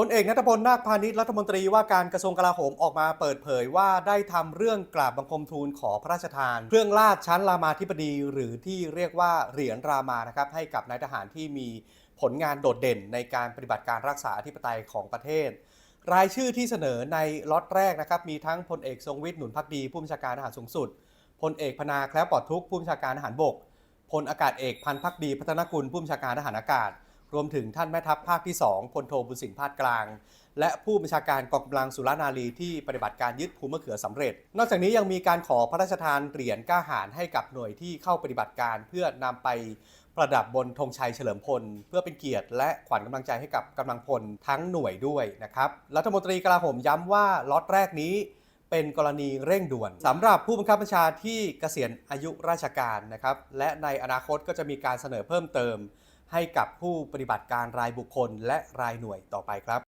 พลเอกนัทพลนาคพาณิชย์รัฐมนตรีว่าการกระทรวงกลาโหมออกมาเปิดเผยว่าได้ทำเรื่องกราบบังคมทูลขอพระราชทาน เครื่องราชชั้นรามาธิบดีหรือที่เรียกว่าเหรียญรามานะครับให้กับนายทหารที่มีผลงานโดดเด่นในการปฏิบัติการรักษาอธิปไตยของประเทศ รายชื่อที่เสนอในล็อตแรกนะครับมีทั้งพลเอกทรงวิทย์หนุนพักดีผู้บัญชาการทหารสูงสุดพลเอกพนาแคล้วปลอดทุกผู้บัญชาการทหารบกพลอากาศเอกพันพักดีพัฒนกุลผู้บัญชาการทหารอากาศ รวมถึงท่านแม่ทัพภาคที่2พลโทบุญสินพาดกลาง และผู้บัญชาการกองกำลังสุรานารีที่ปฏิบัติการยึดภูมะเขือสำเร็จ นอกจากนี้ยังมีการขอพระราชทานเหรียญก้าหาญให้กับหน่วยที่เข้าปฏิบัติการเพื่อนำไปประดับบนธงชัยเฉลิมพล เพื่อเป็นเกียรติและขวัญกำลังใจให้กับกำลังพลทั้งหน่วยด้วยนะครับรัฐมนตรีกลาโหมย้ำว่าล็อตแรกนี้เป็นกรณีเร่งด่วนสำหรับผู้บังคับบัญชาที่เกษียณอายุราชการนะครับและในอนาคตก็จะมีการเสนอเพิ่มเติม ให้กับผู้ปฏิบัติการรายบุคคลและรายหน่วยต่อไปครับ